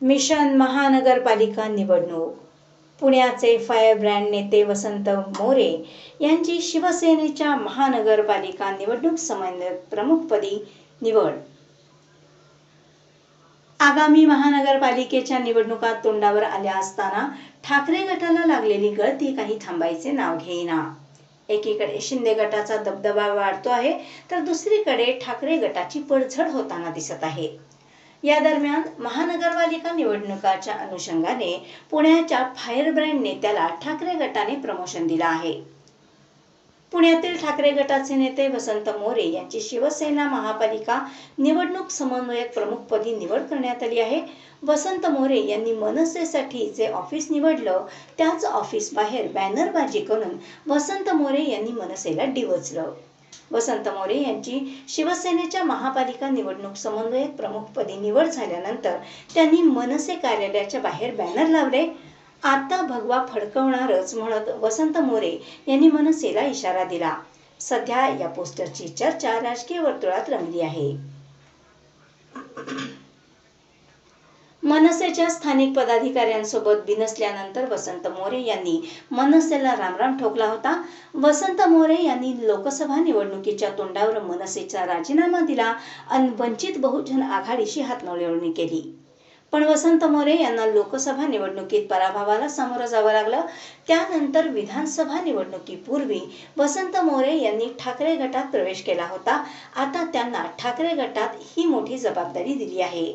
Mission महानगरपालिका निवडणूक. पुण्याचे फायरब्रँड नेते वसंत मोरे यांची शिवसेनेच्या महानगरपालिका निवडणूक समन्वयक प्रमुखपदी निवड. आगामी महानगरपालिकेच्या निवडणुका तोंडावर आल्या असताना ठाकरे गटाला लागलेली गळती काही थांबायचे नाव घेईना. एकीकडे शिंदे गटाचा दबदबा वाढतो आहे तर दुसरीकडे ठाकरे गटाची पडझड होताना दिसत आहे. या दरम्यान महानगरपालिका निवडणुकाच्या अनुषंगाने पुण्याच्या फायर ब्रँड नेत्याला ठाकरे गटाने प्रमोशन दिलं आहे. पुण्यातील ठाकरे गटाचे नेते वसंत मोरे यांची शिवसेना महापालिका निवडणूक समन्वयक प्रमुखपदी निवड करण्यात आली आहे. वसंत मोरे यांनी मनसेसाठी जे ऑफिस निवडलं त्याच ऑफिस बाहेर बॅनरबाजी करून वसंत मोरे यांनी मनसेला डिवचलं. वसंत मोरे यांची शिवसेनेच्या महापालिका निवडणूक समन्वयक प्रमुखपदी निवड झाल्यानंतर त्यांनी मनसे कार्यालयाच्या बाहेर बॅनर लावले. आता भगवा फडकवणारच म्हणत वसंत मोरे यांनी मनसेला इशारा दिला. सध्या या पोस्टरची चर्चा राजकीय वर्तुळात रंगली आहे. मनसेच्या स्थानिक पदाधिकाऱ्यांसोबत बिनसल्यानंतर वसंत मोरे यांनी मनसेला रामराम ठोकला होता. वसंत मोरे यांनी लोकसभा निवडणुकीच्या तोंडावर मनसेचा राजीनामा दिला आणि वंचित बहुजन आघाडीशी हातमिळवणी केली. पण वसंत मोरे यांना लोकसभा निवडणुकीत पराभवाला सामोरं जावं लागलं. त्यानंतर विधानसभा निवडणुकीपूर्वी वसंत मोरे यांनी ठाकरे गटात प्रवेश केला होता. आता त्यांना ठाकरे गटात ही मोठी जबाबदारी दिली आहे.